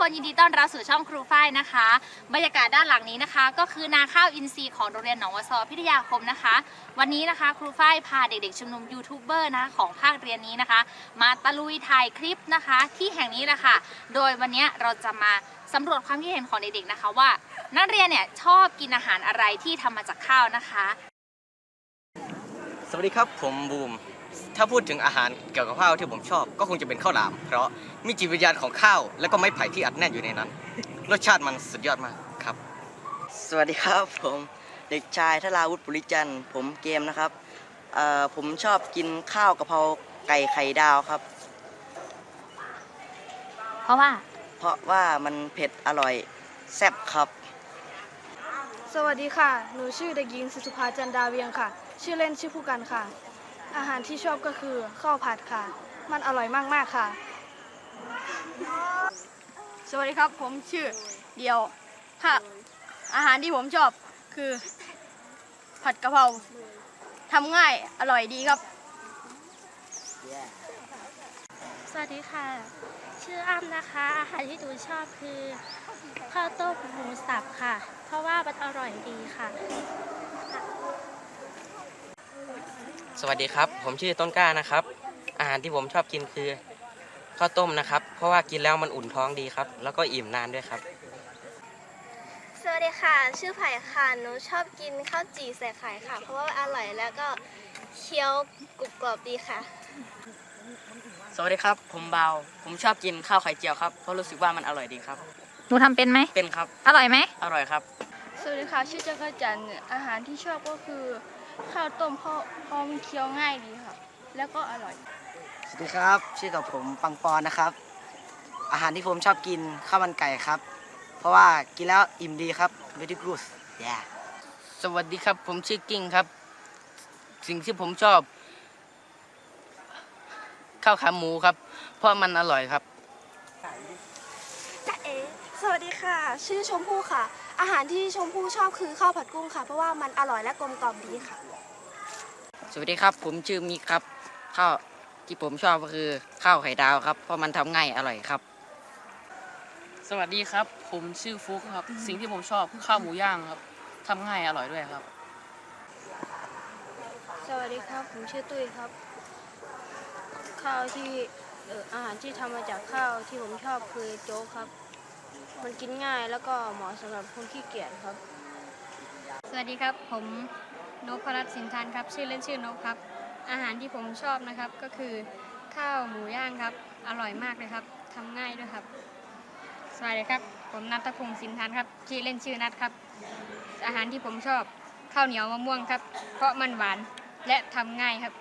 คนยินดีต้อนรับสู่ช่องครูฝ้ายนะคะ บรรยากาศด้านหลังนี้นะคะ ก็คือนาข้าวอินทรีย์ของโรงเรียนหนองวัวซอพิทยาคมนะคะ วันนี้นะคะครูฝ้ายพาเด็กๆชุมนุมยูทูบเบอร์นะคะของภาคเรียนนี้นะคะ มาตะลุยถ่ายคลิปนะคะ ที่แห่งนี้แหละค่ะ โดยวันนี้เราจะมาสำรวจความคิดเห็นของเด็กๆนะคะว่า นักเรียนเนี่ยชอบกินอาหารอะไรที่ทำมาจากข้าวนะคะ สวัสดีครับผมบูม ถ้าพูดถึงอาหารเกี่ยวกับข้าวที่ผมชอบ ก็คงจะเป็นข้าวหลาม เพราะมีจิตวิญญาณของข้าว และก็ไม้ไผ่ที่อัดแน่นอยู่ในนั้น รสชาติมันสุดยอดมากครับ สวัสดีครับผมเด็กชายธราวุฒิปุริจันทร์ผมเกมนะครับเอ่อผมชอบกินข้าวกะเพราไก่ไข่ดาวครับ เพราะว่า เพราะว่ามันเผ็ดอร่อยแซ่บครับ สวัสดีค่ะ หนูชื่อเด็กหญิงสิสุภาจันดาเวียงค่ะ ชื่อเล่นชื่อผู้กันค่ะ อาหารที่ชอบก็คือข้าวผัดค่ะ มันอร่อยมาก ๆ ค่ะ สวัสดีครับ ผมชื่อเดียวค่ะอาหารที่ผมชอบคือ ผัดกะเพราทำง่ายอร่อยดีครับ สวัสดีค่ะ ชื่ออ้ำนะคะ อาหารที่หนูชอบคือข้าวต้มหมูสับค่ะ เพราะว่ามันอร่อยดีค่ะ สวัสดีครับ ผมชื่อต้นกล้านะครับ อาหารที่ผมชอบกินคือข้าวต้มนะครับ เพราะว่ากินแล้วมันอุ่นท้องดีครับ แล้วก็อิ่มนานด้วยครับ สวัสดีค่ะ ชื่อไผ่ค่ะ หนูชอบกินข้าวจี่ใส่ไข่ค่ะ เพราะว่าอร่อยแล้วก็เคี้ยวกรุบกรอบดีค่ะ สวัสดีครับ ผมเบา ผมชอบกินข้าวไข่เจียวครับ เพราะรู้สึกว่ามันอร่อยดีครับ หนูทำเป็นไหม เป็นครับ อร่อยไหม อร่อยครับ สวัสดีค่ะ ชื่อจักรจันทร์อาหารที่ชอบก็คือ ข้าวต้มเพราะเพราะมันเคี้ยวง่ายดีค่ะ แล้วก็อร่อย สวัสดีครับ ชื่อกับผมปังปอนนะครับ อาหารที่ผมชอบกินข้าวมันไก่ครับ เพราะว่ากินแล้วอิ่มดีครับ very good yeah สวัสดีครับ ผมชื่อกิ้งครับ สิ่งที่ผมชอบ ข้าวขาหมูครับ เพราะมันอร่อยครับจ๊ะเอ๋สวัสดีค่ะ ชื่อชมพู่ค่ะ อาหารที่ชมพู่ชอบคือข้าวผัดกุ้งค่ะ เพราะว่ามันอร่อยและกลมกล่อมดีค่ะ สวัสดีครับ ผมชื่อมิกครับข้าวที่ผมชอบก็คือข้าวไข่ดาวครับ เพราะมันทำง่ายอร่อยครับ สวัสดีครับ ผมชื่อฟุกครับ สิ่งที่ผมชอบคือข้าวหมูย่างครับทำง่ายอร่อยด้วยครับ สวัสดีครับ ผมชื่อตุ้ยครับ ข้าวที่เอ่ออาหารที่ทำมาจากข้าวที่ผมชอบคือโจ๊กครับ มันกินง่ายแล้วก็เหมาะสำหรับคนขี้เกียจครับ สวัสดีครับ ผมนพรัตน์สินทันครับ ชื่อเล่นชื่อนกครับ อาหารที่ผมชอบนะครับก็คือข้าวหมูย่างครับ อร่อยมากเลยครับทำง่ายด้วยครับ สวัสดีครับ ผมนัทพงศ์สินทันครับ ชื่อเล่นชื่อนัทครับ อาหารที่ผมชอบข้าวเหนียวมะม่วงครับ เพราะมันหวานและทำง่ายครับ